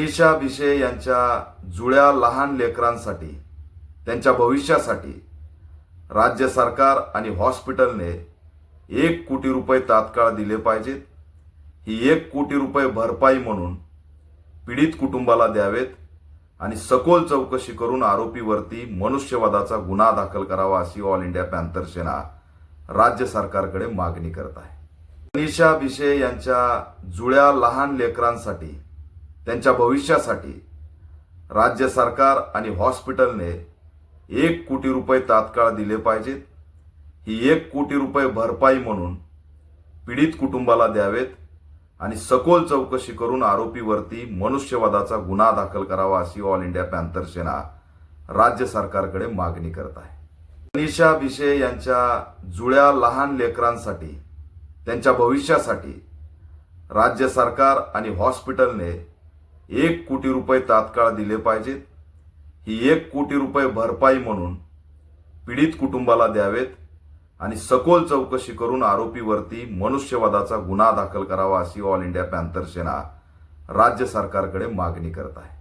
प्रिशा भिशे यांच्या जुळ्या लहान लेकरांसाठी त्यांच्या भविष्यासाठी राज्य सरकार आणि हॉस्पिटलने एक कोटी रुपये तात्काळ दिले पाहिजेत. ही एक कोटी रुपये भरपाई म्हणून पीडित कुटुंबाला द्यावेत आणि सखोल चौकशी करून आरोपीवरती मनुष्यवादाचा गुन्हा दाखल करावा अशी ऑल इंडिया पॅन्थर सेना राज्य सरकारकडे मागणी करत आहे. मनीषा भिशे यांच्या जुळ्या लहान लेकरांसाठी त्यांच्या भविष्यासाठी राज्य सरकार आणि हॉस्पिटलने एक कोटी रुपये तात्काळ दिले पाहिजेत. ही एक कोटी रुपये भरपाई म्हणून पीडित कुटुंबाला द्यावेत आणि सखोल चौकशी करून आरोपीवरती मनुष्यवादाचा गुन्हा दाखल करावा अशी ऑल इंडिया पॅन्थर सेना राज्य सरकारकडे मागणी करत आहे. मनीषा भिशे यांच्या जुळ्या लहान लेकरांसाठी त्यांच्या भविष्यासाठी राज्य सरकार आणि हॉस्पिटलने एक कोटी रुपये तात्काळ दिले पाहिजेत. ही एक कोटी रुपये भरपाई म्हणून पीडित कुटुंबाला द्यावेत आणि सखोल चौकशी करून आरोपीवरती मनुष्यवादाचा गुन्हा दाखल करावा अशी ऑल इंडिया पॅन्थर सेना राज्य सरकारकडे मागणी करत आहे.